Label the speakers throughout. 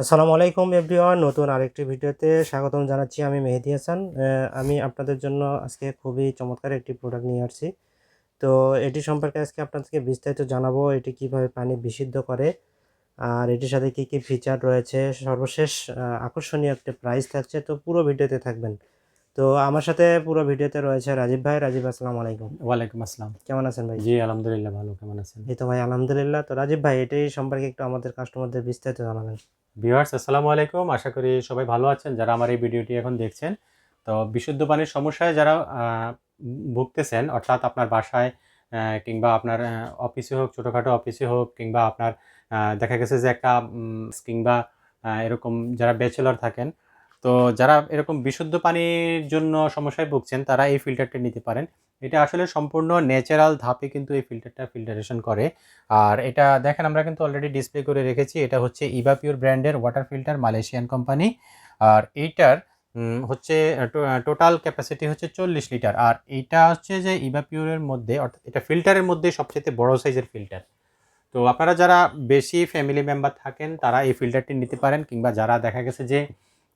Speaker 1: আসসালামু আলাইকুম এভরিওয়ান নতুন আরেকটি ভিডিওতে স্বাগতম জানাচ্ছি আমি মেহেদি হাসান। আমি আপনাদের জন্য আজকে খুবই চমৎকার একটি প্রোডাক্ট নিয়ে আসছি। তো এটি সম্পর্কে আজকে আপনাদেরকে বিস্তারিত জানাব এটি কীভাবে পানি বিশুদ্ধ করে আর এটির সাথে কি কি ফিচার রয়েছে। সর্বশেষ আকর্ষণীয় একটা প্রাইস থাকছে তো পুরো ভিডিওতে থাকবেন। তো আমার সাথে পুরো ভিডিওতে রয়েছে রাজীব ভাই। রাজীব আসসালাম আলাইকুম।
Speaker 2: ওয়ালাইকুম আসসালাম।
Speaker 1: কেমন আছেন ভাই?
Speaker 2: জি আলহামদুলিল্লাহ ভালো। কেমন আছেন?
Speaker 1: এই তো ভাই আলহামদুলিল্লাহ। তো রাজীব ভাই এটি সম্পর্কে একটু আমাদের কাস্টমারদের বিস্তারিত জানাবেন।
Speaker 2: ভিউয়ার্স, আসসালামু আলাইকুম। আশা করি সবাই ভালো আছেন, যারা আমার এই ভিডিওটি এখন দেখছেন। তো বিশুদ্ধ পানির সমস্যায় যারা ভুগতেছেন, অর্থাৎ আপনার বাসায় কিংবা আপনার অফিসে হোক, ছোটোখাটো অফিসে হোক, কিংবা আপনার দেখা গেছে যে একটা কিংবা এরকম যারা ব্যাচেলর থাকেন তো যারা এরকম বিশুদ্ধ পানির জন্য সমস্যায় ভুগছেন, তারা এই ফিল্টারটা নিতে পারেন। এটা আসলে সম্পূর্ণ ন্যাচারাল ধাপে কিন্তু এই ফিল্টারটা ফিল্টারেশন করে। আর এটা দেখেন, আমরা কিন্তু অলরেডি ডিসপ্লে করে রেখেছি। এটা হচ্ছে ইভাপিওর ব্র্যান্ডের ওয়াটার ফিল্টার মালয়েশিয়ান কোম্পানি আর এইটার হচ্ছে টোটাল ক্যাপাসিটি হচ্ছে চল্লিশ লিটার আর এইটা হচ্ছে যে ইভাপিওরের মধ্যে, অর্থাৎ এটা ফিল্টারের মধ্যে সবচেয়ে বড় সাইজের ফিল্টার তো আপনারা যারা বেশি ফ্যামিলি মেম্বার থাকেন, তারা এই ফিল্টারটি নিতে পারেন। কিংবা যারা দেখা গেছে যে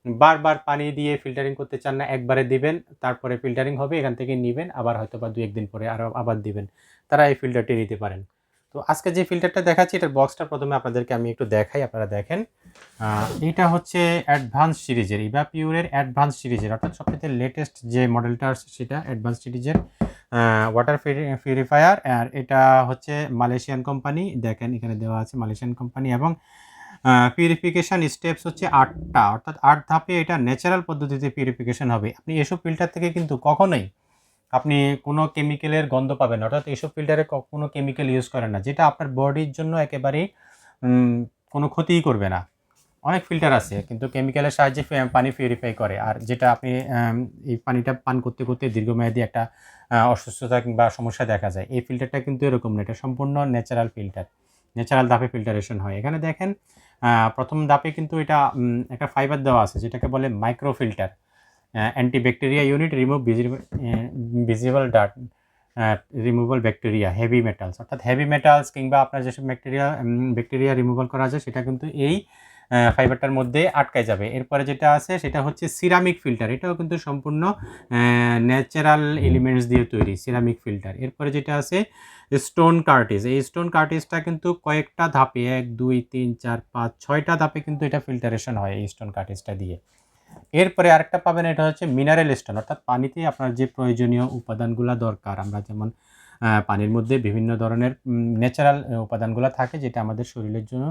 Speaker 2: বারবার পানি দিয়ে ফিল্টারিং করতে চান না, একবারে দিবেন, তারপরে ফিল্টারিং হবে, এখান থেকে নেবেন, আবার হয়তো বা দু একদিন পরে আরও আবার দিবেন। তারা এই ফিল্টারটি নিতে পারেন। তো আজকে যে ফিল্টারটা দেখাচ্ছি, এটার বক্সটা প্রথমে আপনাদেরকে আমি একটু দেখাই, আপনারা দেখেন। এইটা হচ্ছে অ্যাডভান্স সিরিজের, ইভা পিউরের অ্যাডভান্স সিরিজের, অর্থাৎ সবথেকে লেটেস্ট যে মডেলটা আসছে সেটা অ্যাডভান্স সিরিজের ওয়াটার পিউরিফায়ার আর এটা হচ্ছে মালয়েশিয়ান কোম্পানি দেখেন এখানে দেওয়া আছে মালয়েশিয়ান কোম্পানি এবং পিউরিফিকেশন স্টেপস হচ্ছে আটটা। অর্থাৎ আট ধাপে এটা ন্যাচারাল পদ্ধতিতে পিউরিফিকেশন হবে। আপনি এসব ফিল্টার থেকে কিন্তু কখনোই আপনি কোনো কেমিক্যালের গন্ধ পাবেন অর্থাৎ এইসব ফিল্টারে কোনো কেমিক্যাল ইউজ করেন না। যেটা আপনার বডির জন্য একেবারেই কোনো ক্ষতিই করবে না। অনেক ফিল্টার আছে, কিন্তু কেমিক্যালের সাহায্যে পানি পিউরিফাই করে। আর যেটা আপনি এই পানিটা পান করতে করতে দীর্ঘমেয়াদী একটা অসুস্থতা কিংবা সমস্যা দেখা যায়। এই ফিল্টারটা কিন্তু এরকম না। এটা সম্পূর্ণ ন্যাচারাল ফিল্টার ন্যাচারাল দাপে ফিল্টারেশন হয়। এখানে দেখেন প্রথম দাপে কিন্তু এটা একটা ফাইবার দেওয়া আছে, যেটাকে বলে micro filter antibacteria unit remove visible ডাট removal bacteria heavy metals অর্থাৎ হেভি মেটালস কিংবা আপনার যেসব ব্যাকটেরিয়া ব্যাকটেরিয়া রিমুভাল করা যায়, সেটা কিন্তু এই ফাইবারটার মধ্যে আটকায় যাবে। এরপরে যেটা আছে, সেটা হচ্ছে সিরামিক ফিল্টার এটাও কিন্তু সম্পূর্ণ ন্যাচারাল এলিমেন্টস দিয়ে তৈরি সিরামিক ফিল্টার এরপরে যেটা আছে স্টোন কার্টিস এই স্টোন কার্টিসটা কিন্তু কয়েকটা ধাপে, এক, দুই, তিন, চার, পাঁচ, ছয়টা ধাপে কিন্তু এটা ফিল্টারেশন হয় এই স্টোন কার্টিসটা দিয়ে। এরপরে আরেকটা পাবেন, এটা হচ্ছে মিনারেল স্টোন অর্থাৎ পানিতে আপনার যে প্রয়োজনীয় উপাদানগুলো দরকার, আমরা যেমন পানির মধ্যে বিভিন্ন ধরনের ন্যাচারাল উপাদানগুলো থাকে যেটা আমাদের শরীরের জন্য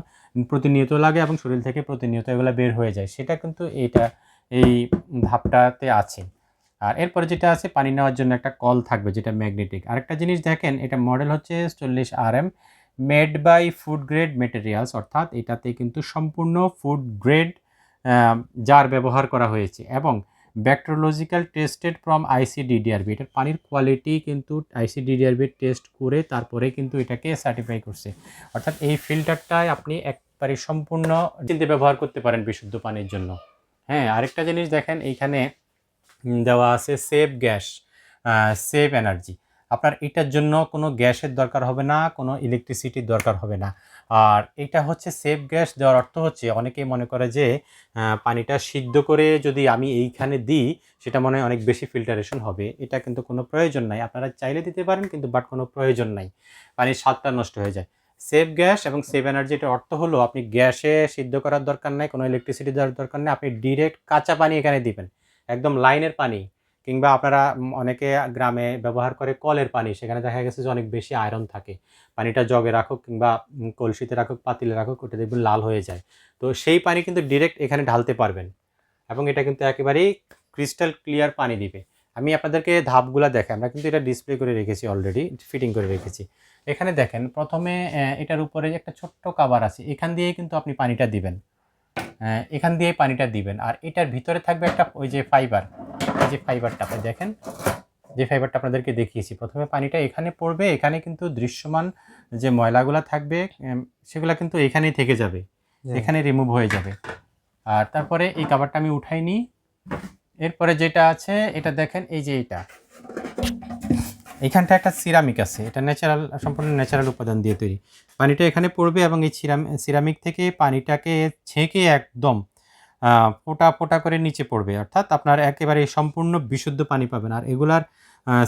Speaker 2: প্রতিনিয়ত লাগে এবং শরীর থেকে প্রতিনিয়ত এগুলো বের হয়ে যায়। সেটা কিন্তু এটা এই ধাপটাতে আছে। আর এরপরে যেটা আছে, পানি নেওয়ার জন্য একটা কল থাকবে যেটা ম্যাগনেটিক। আরেকটা জিনিস দেখেন, এটা মডেল হচ্ছে চল্লিশ R M made by food grade materials অর্থাৎ এটাতে কিন্তু সম্পূর্ণ ফুড গ্রেড জার ব্যবহার করা হয়েছে। এবং ব্যাকটেরিওলজিক্যাল টেস্টেড ফ্রম আইসিডিডিআরবি এটার পানির কোয়ালিটি কিন্তু আইসিডিডিআরবি টেস্ট করে তারপরে কিন্তু এটাকে সার্টিফাই করছে। অর্থাৎ এই ফিল্টারটায় আপনি একবারে সম্পূর্ণ চিন্তে ব্যবহার করতে পারেন বিশুদ্ধ পানির জন্য। হ্যাঁ আরেকটা জিনিস দেখেন, এইখানে দেওয়া আছে সেভ গ্যাস সেভ এনার্জি আপনার এটার জন্য কোনো গ্যাসের দরকার হবে না, কোনো ইলেকট্রিসিটির দরকার হবে না। আর এটা হচ্ছে সেফ গ্যাস দেওয়ার অর্থ হচ্ছে, অনেকেই মনে করে যে পানিটা সিদ্ধ করে যদি আমি এইখানে দিই, সেটা মনে হয় অনেক বেশি ফিল্টারেশন হবে। এটা কিন্তু কোনো প্রয়োজন নাই। আপনারা চাইলে দিতে পারেন, কিন্তু বাট কোনো প্রয়োজন নাই। পানির স্বাদটা নষ্ট হয়ে যায়। সেফ গ্যাস এবং সেভ এনার্জি এটার অর্থ হলো, আপনি গ্যাসে সিদ্ধ করার দরকার নাই, কোনো ইলেকট্রিসিটি দেওয়ার দরকার নেই, আপনি ডিরেক্ট কাঁচা পানি এখানে দিবেন। একদম লাইনের পানি। কিংবা আপনারা অনেকে গ্রামে ব্যবহার করে কলের পানি, সেখানে দেখা গেছে যে অনেক বেশি আয়রন থাকে। পানিটা জগে রাখুক কিংবা কলসিতে রাখুক, পাতিলে রাখুক, ওটা দেখবেন লাল হয়ে যায়। তো সেই পানি কিন্তু ডিরেক্ট এখানে ঢালতে পারবেন এবং এটা কিন্তু একেবারেই ক্রিস্টাল ক্লিয়ার পানি দিবে। আমি আপনাদেরকে ধাপগুলো দেখাই, আমরা কিন্তু এটা ডিসপ্লে করে রেখেছি অলরেডি ফিটিং করে রেখেছি। এখানে দেখেন, প্রথমে এটার উপরে একটা ছোট্ট কাভার আছে, এখান দিয়ে কিন্তু আপনি পানিটা দিবেন। এখান দিয়ে পানিটা দিবেন। আর এটার ভিতরে থাকবে একটা ওই যে ফাইবার এই যে ফাইবারটা আপনি দেখেন যে ফাইবারটা আপনাদেরকে দেখিয়েছি প্রথমে পানিটা এখানে পড়বে এখানে কিন্তু দৃশ্যমান যে ময়লাগুলো থাকবে সেগুলো কিন্তু এখানেই থেকে যাবে এখানে রিমুভ হয়ে যাবে। আর তারপরে এই কাভারটা আমি উঠাই নিই এরপরে যেটা আছে এটা দেখেন এই যে এটা। এখানটা একটা সিরামিক আছে এটা ন্যাচারাল সম্পূর্ণ ন্যাচারাল উপাদান দিয়ে তৈরি। পানিটা এখানে পড়বে এবং এই সিরামিক থেকে পানিটাকে ছেঁকে একদম ফোঁটা ফোঁটা করে নিচে পড়বে। অর্থাৎ আপনার একেবারে সম্পূর্ণ বিশুদ্ধ পানি পাবেন। আর এগুলার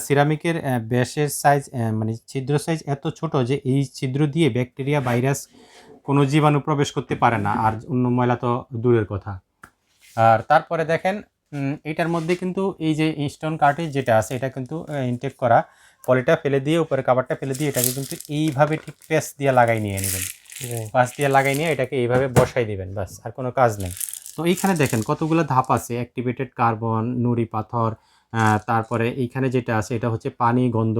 Speaker 2: সিরামিকের ব্যাসের সাইজ মানে ছিদ্র সাইজ এত ছোট যে এই ছিদ্র দিয়ে ব্যাকটেরিয়া ভাইরাস কোনো জীবাণু প্রবেশ করতে পারে না। আর অন্য ময়লা তো দূরের কথা। আর তারপরে দেখেন এটার মধ্যে কিন্তু এই যে স্টোন কার্টেজ যেটা আছে এটা কিন্তু ইনটেক করা। পলিটা ফেলে দিয়ে উপরে কাবারটা ফেলে দিয়ে এটাকে কিন্তু এইভাবে ঠিক পেস্ট দিয়ে লাগাই নিয়ে নেবেন। পাশ দিয়ে লাগাই নিয়ে এটাকে এইভাবে বসাই দিবেন বাস আর কোনো কাজ নেই। তো এইখানে দেখেন কতগুলো ধাপ আছে অ্যাক্টিভেটেড কার্বন নুড়ি পাথর তারপরে এইখানে যেটা আছে এটা হচ্ছে পানি, গন্ধ,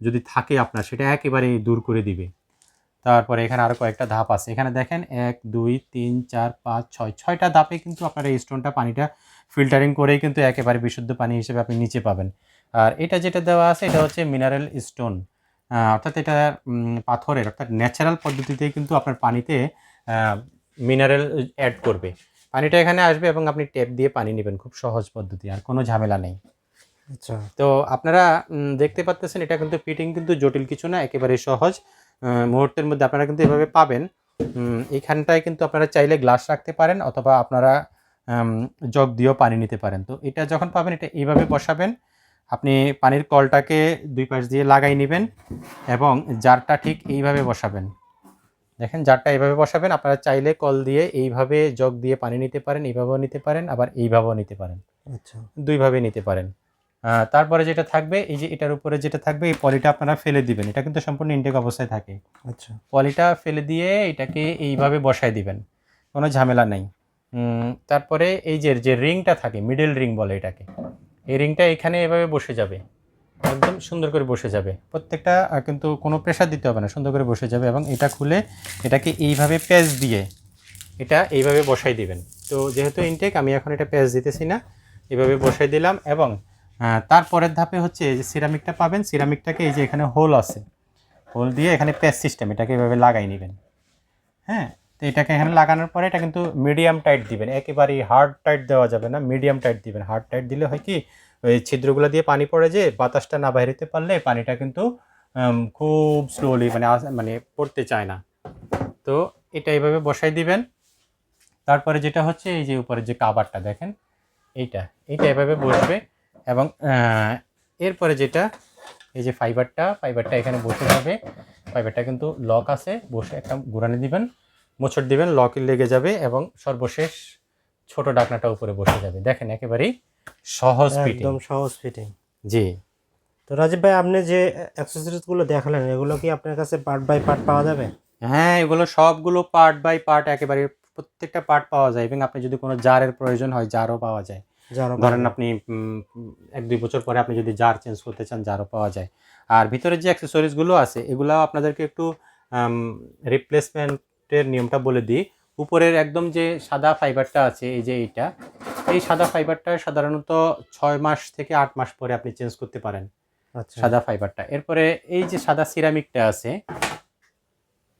Speaker 2: যদি থাকে আপনার সেটা একেবারে দূর করে দিবে। তারপরে এখানে আরও কয়েকটা ধাপ আছে, এখানে দেখেন এক, দুই, তিন, চার, পাঁচ, ছয়, ছয়টা ধাপে কিন্তু আপনার এই স্টোনটা পানিটা ফিল্টারিং করেই কিন্তু একেবারে বিশুদ্ধ পানি হিসেবে আপনি নিচে পাবেন। আর এটা যেটা দেওয়া আছে এটা হচ্ছে মিনারেল স্টোন অর্থাৎ এটা পাথরের, অর্থাৎ ন্যাচারাল পদ্ধতিতেই কিন্তু আপনার পানিতে মিনারেল অ্যাড করবে। পানিটা এখানে আসবে এবং আপনি ট্যাপ দিয়ে পানি নেবেন খুব সহজ পদ্ধতি আর কোনো ঝামেলা নেই।
Speaker 1: আচ্ছা।
Speaker 2: তো আপনারা দেখতে পাচ্তেছেন এটা কিন্তু ফিটিং কিন্তু জটিল কিছু না একেবারে সহজ। মুহূর্তের মধ্যে আপনারা কিন্তু এভাবে পাবেন। উম, এইখানটায় কিন্তু আপনারা চাইলে গ্লাস রাখতে পারেন অথবা আপনারা জগ দিয়েও পানি নিতে পারেন। তো এটা যখন পাবেন এটা এইভাবে বসাবেন। আপনি পানির কলটাকে দুই পাশ দিয়ে লাগাই নেবেন এবং জারটা ঠিক এইভাবে বসাবেন। দেখেন জারটা এইভাবে বসাবেন আপনারা চাইলে কল দিয়ে এইভাবে জগ দিয়ে পানি নিতে পারেন এইভাবেও নিতে পারেন আবার এইভাবেও নিতে পারেন।
Speaker 1: আচ্ছা।
Speaker 2: দুইভাবে নিতে পারেন। তারপরে যেটা থাকবে এই যে এটার উপরে যেটা থাকবে এই পলিটা আপনারা ফেলে দিবেন। এটা কিন্তু সম্পূর্ণ ইনটেক অবস্থায় থাকে।
Speaker 1: আচ্ছা।
Speaker 2: পলিটা ফেলে দিয়ে এটাকে এইভাবে বসায় দিবেন। কোনো ঝামেলা নেই। তারপরে এই যে যে রিংটা থাকে মিডল রিং বলে এটাকে এই রিংটা এখানে এভাবে বসে যাবে। একদম সুন্দর করে বসে যাবে। প্রত্যেকটা কিন্তু কোনো প্রেশার দিতে হবে না, সুন্দর করে বসে যাবে এবং এটা খুলে এটাকে এইভাবে প্যাচ দিয়ে এটা এইভাবে বসাই দিবেন। তো যেহেতু ইনটেক আমি এখন এটা প্যাচ দিতেছি না, এভাবে বসাই দিলাম এবং তারপরের ধাপে হচ্ছে যে সিরামিকটা পাবেন সিরামিকটাকে এই যে এখানে হোল আছে হোল দিয়ে এখানে প্যাচ সিস্টেম এটাকে এভাবে লাগাই নেবেন। হ্যাঁ তো এটাকে এখানে লাগানোর পরে এটা কিন্তু মিডিয়াম টাইট দিবেন, একেবারেই হার্ড টাইট দেওয়া যাবে না মিডিয়াম টাইট দিবেন। হার্ড টাইট দিলে হয় কি ওই ছিদ্রগুলো দিয়ে পানি পড়ে যে বাতাসটা না বাইরেতে পারলে পানিটা কিন্তু খুব স্লোলি মানে মানে পড়তে চায় না। তো এটা এইভাবে বসাই দিবেন। তারপরে যেটা হচ্ছে এই যে উপরে যে কাবারটা দেখেন, এইটা এইটা এভাবে বসবে এবং এরপরে যেটা, এই যে ফাইবারটা ফাইবারটা এখানে বসে যাবে। ফাইবারটা কিন্তু লক আছে, বসে একটা ঘুরানি দিবেন মোচড় দিবেন লক লেগে যাবে এবং সর্বশেষ ছোট ডাকনাটা উপরে বসে যাবে। দেখেন একেবারেই সহজ ফিটিং
Speaker 1: একদম সহজ ফিটিং
Speaker 2: জি।
Speaker 1: তো রাজীব ভাই আপনি যে অ্যাক্সেসরিজগুলো দেখালেন এগুলো কি আপনার কাছে পার্ট বাই পার্ট পাওয়া যাবে?
Speaker 2: হ্যাঁ এগুলো সবগুলো পার্ট বাই পার্ট একেবারে প্রত্যেকটা পার্ট পাওয়া যায়। এবং আপনি যদি কোনো জারের প্রয়োজন হয় জারও পাওয়া যায়। ধরেন আপনি এক দুই বছর পরে আপনি যদি জার চেঞ্জ করতে চান জারও পাওয়া যায়। আর ভিতরে যে অ্যাক্সেসরিজগুলো আছে এগুলো আপনাদেরকে একটু রিপ্লেসমেন্টের নিয়মটা বলে দিই। উপরের একদম যে সাদা ফাইবারটা আছে এই যে এইটা এই সাদা ফাইবারটা সাধারণত ছয় মাস থেকে আট মাস পরে আপনি চেঞ্জ করতে পারেন
Speaker 1: আচ্ছা।
Speaker 2: সাদা ফাইবারটা এরপরে এই যে সাদা সিরামিকটা আছে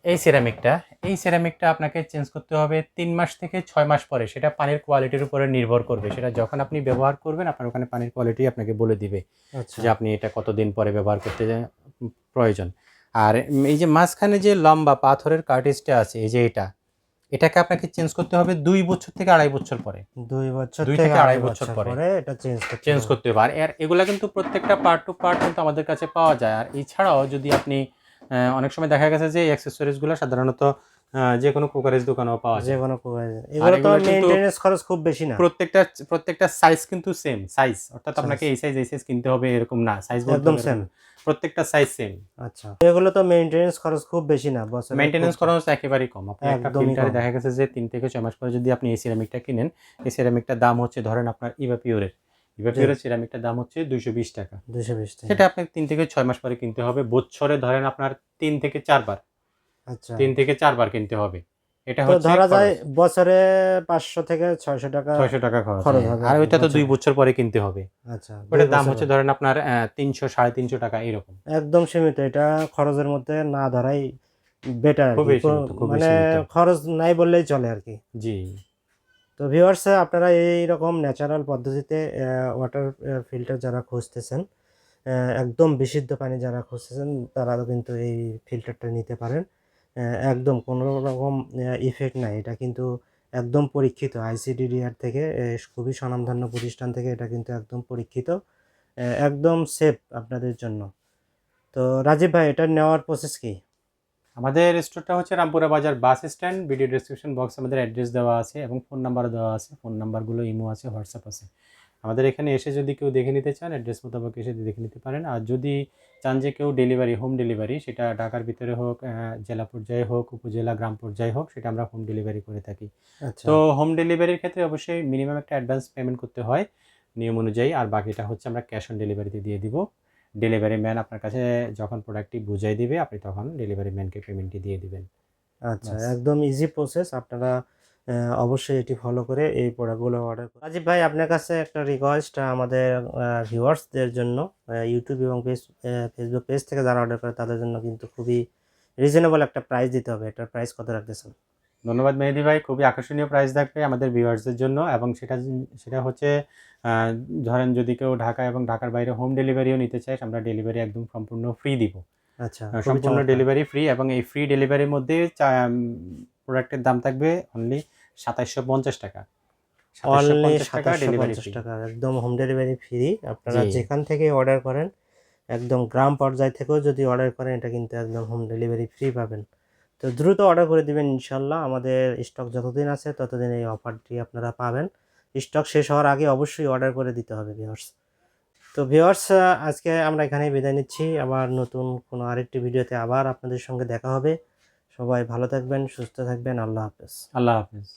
Speaker 2: এই সিরামিকটা এই সিরামিকটা আপনাকে চেঞ্জ করতে হবে তিন মাস থেকে ছয় মাস পরে। সেটা পানির কোয়ালিটির উপরে নির্ভর করবে। সেটা যখন আপনি ব্যবহার করবেন আপনার ওখানে পানির কোয়ালিটি আপনাকে বলে দিবে
Speaker 1: আচ্ছা।
Speaker 2: যে আপনি এটা কতদিন পরে ব্যবহার করতে প্রয়োজন। আর এই যে মাঝখানে যে লম্বা পাথরের কার্টিজটা আছে এই যে এটা এটাকে আপনাকে চেঞ্জ করতে হবে দুই বছর থেকে আড়াই বছর পরে।
Speaker 1: দুই বছর
Speaker 2: দুই
Speaker 1: থেকে আড়াই বছর
Speaker 2: পরে।
Speaker 1: এটা চেঞ্জ করতে
Speaker 2: চেঞ্জ করতে হবে। আর এর এগুলা কিন্তু প্রত্যেকটা পার্ট টু পার্ট কিন্তু আমাদের কাছে পাওয়া যায়। আর এছাড়াও যদি আপনি আহ, অনেক সময় দেখা গেছে যে অ্যাক্সেসরিজগুলো সাধারণত যে কোনো কুকারেজ দোকানেও পাওয়া
Speaker 1: যে
Speaker 2: যায়
Speaker 1: কোনো কোয়ালিটি এগুলো তো মেইনটেনেন্স খরচ খুব বেশি না।
Speaker 2: প্রত্যেকটা প্রত্যেকটা সাইজ কিন্তু সেম সাইজ অর্থাৎ আপনাকে এই সাইজ এই সাইজ কিনতে হবে এরকম না। সাইজ
Speaker 1: একদম সেম
Speaker 2: প্রত্যেকটা সাইজ সেম
Speaker 1: আচ্ছা এগুলো তো মেইনটেনেন্স খরচ খুব বেশি না বছরে
Speaker 2: মেনটেনেন্স
Speaker 1: খুব-
Speaker 2: খরচ একেবারেই কম। আপনি একটা ফিল্টারে দেখা গেছে যে তিন থেকে ছয় মাস পরে যদি আপনি এই সিরামিকটা কিনেন এই সিরামিকটার দাম হচ্ছে ধরেন আপনার ইভা পিওরের ইভা পিওরের সিরামিকটার দাম হচ্ছে দুইশো বিশ টাকা।
Speaker 1: দুশো বিশ টাকা।
Speaker 2: সেটা আপনাকে তিন থেকে ছয় মাস পরে কিনতে হবে। বছরে ধরেন আপনার তিন থেকে চারবার। তিন থেকে চারবার কিনতে হবে। এটা হচ্ছে
Speaker 1: ধরা যায় বছরে পাঁচশো থেকে ছয়শো টাকা
Speaker 2: ছয়শো টাকা খরচ
Speaker 1: হবে।
Speaker 2: আর ওইটা তো দুই
Speaker 1: বছর
Speaker 2: পরে কিনতে হবে।
Speaker 1: আচ্ছা
Speaker 2: ওটার দাম হচ্ছে ধরেন আপনার তিনশো সাড়ে তিনশো টাকা এরকম।
Speaker 1: একদম সীমিত। এটা খরচের মধ্যে না ধরাই বেটার মানে খরচ নাই বললেই চলে আর কি।
Speaker 2: জি।
Speaker 1: তো ভিউয়ার্স আপনারা এই রকম ন্যাচারাল পদ্ধতিতে ওয়াটার ফিল্টার যারা খুঁজতেছেন একদম বিশুদ্ধ পানি যারা খুঁজছেন তারা কিন্তু এই ফিল্টারটা নিতে পারেন। একদম কোনো রকম ইফেক্ট নাই। এটা কিন্তু একদম পরীক্ষিত। আইসিডিডিআর থেকে খুবই স্বনামধন্য প্রতিষ্ঠান থেকে এটা কিন্তু একদম পরীক্ষিত। একদম সেফ আপনাদের জন্য। তো রাজীব ভাই, এটা নেওয়ার প্রসেস কি?
Speaker 2: আমাদের স্টোরটা হচ্ছে Rampura Bazar bus stand video description বক্সে আমাদের অ্যাড্রেস দেওয়া আছে এবং ফোন নাম্বারও দেওয়া আছে। ফোন নাম্বারগুলো ইমো আছে হোয়াটসঅ্যাপ আছে। আমাদের এখানে এসে যদি কেউ দেখে নিতে চান অ্যাড্রেস মোতাবেক এসে দেখে নিতে পারেন। আর যদি চান যে কেউ ডেলিভারি হোম ডেলিভারি সেটা ঢাকার ভিতরে হোক জেলা পর্যায়ে হোক উপজেলা গ্রাম পর্যায়ে হোক সেটা আমরা হোম ডেলিভারি করে থাকি।
Speaker 1: আচ্ছা।
Speaker 2: তো হোম ডেলিভারির ক্ষেত্রে অবশ্যই মিনিমাম একটা অ্যাডভান্স পেমেন্ট করতে হয় নিয়ম অনুযায়ী। আর বাকিটা হচ্ছে আমরা ক্যাশ অন ডেলিভারিতে দিয়ে দিব। ডেলিভারি ম্যান আপনার কাছে যখন প্রোডাক্টটি বুঝাই দিবে আপনি তখন ডেলিভারি ম্যানকে পেমেন্টটি দিয়ে দিবেন।
Speaker 1: আচ্ছা একদম ইজি প্রসেস আপনারা অবশ্যই এটি ফলো করে এই প্রোডাক্টগুলো অর্ডার করুন। রাজীব ভাই আপনার কাছে একটা রিকোয়েস্ট আমাদের ভিউয়ার্সদের জন্য ইউটিউব এবং ফেসবুক পেজ থেকে যারা অর্ডার করে তাদের জন্য কিন্তু খুবই রিজনেবল একটা প্রাইস দিতে হবে। এটার প্রাইস কত রাখতে রাখতেছেন?
Speaker 2: ধন্যবাদ মেহেদি ভাই খুবই আকর্ষণীয় প্রাইস থাকবে আমাদের ভিউয়ার্সদের জন্য এবং সেটা সেটা হচ্ছে ধরেন যদি কেউ ঢাকা এবং ঢাকার বাইরে হোম ডেলিভারিও নিতে চায় আমরা ডেলিভারি একদম সম্পূর্ণ ফ্রি দিব।
Speaker 1: আচ্ছা
Speaker 2: সম্পূর্ণ ডেলিভারি ফ্রি এবং এই ফ্রি ডেলিভারির মধ্যে প্রোডাক্টের দাম থাকবে অনলি সাতাইশশো পঞ্চাশ টাকা।
Speaker 1: অনলি সাতাশশো পঞ্চাশ টাকা একদম হোম ডেলিভারি ফ্রি আপনারা যেখান থেকে অর্ডার করেন একদম গ্রাম পর্যায় থেকেও যদি অর্ডার করেন এটা কিন্তু একদম হোম ডেলিভারি ফ্রি পাবেন। তো দ্রুত অর্ডার করে দিবেন ইনশাল্লাহ আমাদের স্টক যতদিন আছে ততদিন এই অফারটি আপনারা পাবেন। স্টক শেষ হওয়ার আগে অবশ্যই অর্ডার করে দিতে হবে ভিউয়ার্স তো ভিউয়ার্স আজকে আমরা এখানেই বিদায় নিচ্ছি। আবার নতুন কোনো আরেকটি ভিডিওতে আবার আপনাদের সঙ্গে দেখা হবে। সবাই ভালো থাকবেন সুস্থ থাকবেন। আল্লাহ হাফেজ।
Speaker 2: আল্লাহ হাফিজ।